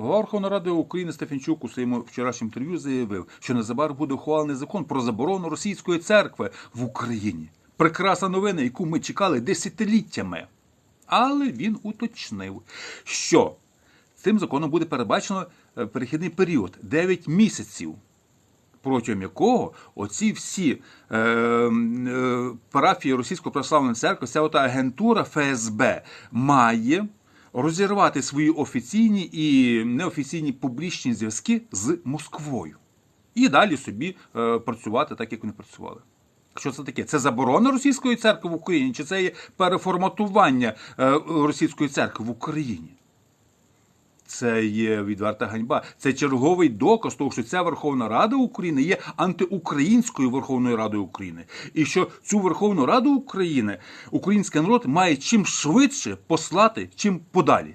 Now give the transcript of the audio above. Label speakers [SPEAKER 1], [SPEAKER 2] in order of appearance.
[SPEAKER 1] Голова Ради України Стефанчук у своєму вчорашньому інтерв'ю заявив, що незабаром буде ухвалений закон про заборону російської церкви в Україні. Прекрасна новина, яку ми чекали десятиліттями. Але він уточнив, що цим законом буде передбачено е, перехідний період 9 місяців протягом якого оці всі е, е, парафії Російської православної церкви, вся ота агентура ФСБ має розірвати свої офіційні і неофіційні публічні зв'язки з Москвою. І далі собі е, працювати так, як вони працювали. Що це таке? Це заборона російської церкви в Україні, чи це є переформатування е, російської церкви в Україні? Це є відверта ганьба. Це черговий доказ того, що ця Верховна Рада України є антиукраїнською Верховною Радою України, і що цю Верховну Раду України український народ має чим швидше послати, чим подалі.